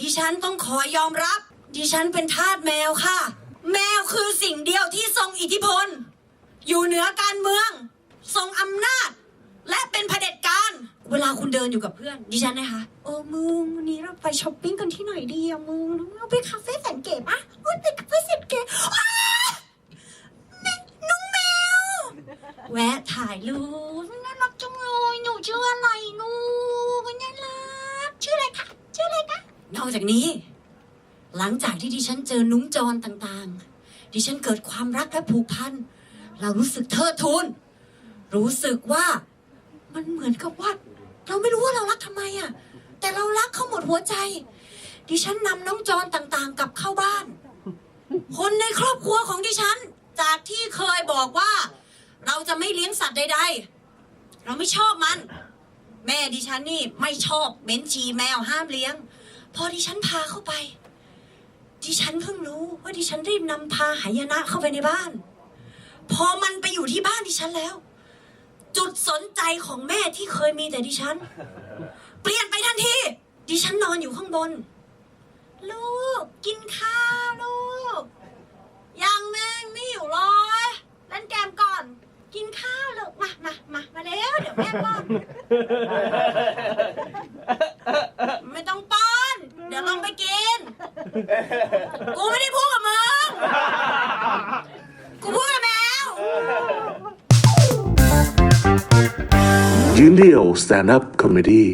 ดิฉันต้องขอยอมรับ ดิฉันเป็นทาสแมวค่ะ แมวคือสิ่งเดียวที่ทรงอิทธิพล อยู่เหนือการเมือง ทรงอำนาจ และเป็นเผด็จการ เวลาคุณเดินอยู่กับเพื่อน ดิฉันนะคะโอ้มึงวันนี้เราไปช้อปปิ้งกันที่ไหนดีอะมึงเราไปคาเฟ่แสนเก๋ปะโอ้ยไปคาเฟ่แสนเก๋แม่น้องแมว แวะถ่ายรูปน่ารักจังเลยหนูชื่ออะไร นอกจากนี้ หลังจากที่ดิฉันเจอนุ้งจรต่างๆ ดิฉันเกิดความรักและผูกพัน เรารู้สึกเทิดทูน รู้สึกว่ามันเหมือนกับว่า เราไม่รู้ว่าเรารักทำไมอะแต่เรารักเขาหมดหัวใจ ดิฉันนำน้องจรต่างๆ กลับเข้าบ้าน คนในครอบครัวของดิฉัน จากที่เคยบอกว่า เราจะไม่เลี้ยงสัตว์ใด ๆ เราไม่ชอบมัน แม่ดิฉันนี่ไม่ชอบเม้นชีแมวห้ามเลี้ยง พอดิฉันพาเข้าไป ดิฉันเพิ่งรู้ว่าดิฉันรีบนำพาหายนะเข้าไปในบ้าน พอมันไปอยู่ที่บ้านดิฉันแล้ว จุดสนใจของแม่ที่เคยมีแต่ดิฉัน เปลี่ยนไปทันทีดิฉันนอนอยู่ข้างบน ลูก กินข้าวลูก ยังแม่งไม่หิวเลยเล่นเกมก่อน กินข้าวลูกมามามามาเร็วเดี๋ยวแม่ป้อน ไม่ต้องป้อน เดี๋ยวลองไป กิน กูไม่ได้พูดกับมึง กูพูดกับแมว ยืนเดี่ยว Stand Up Comedy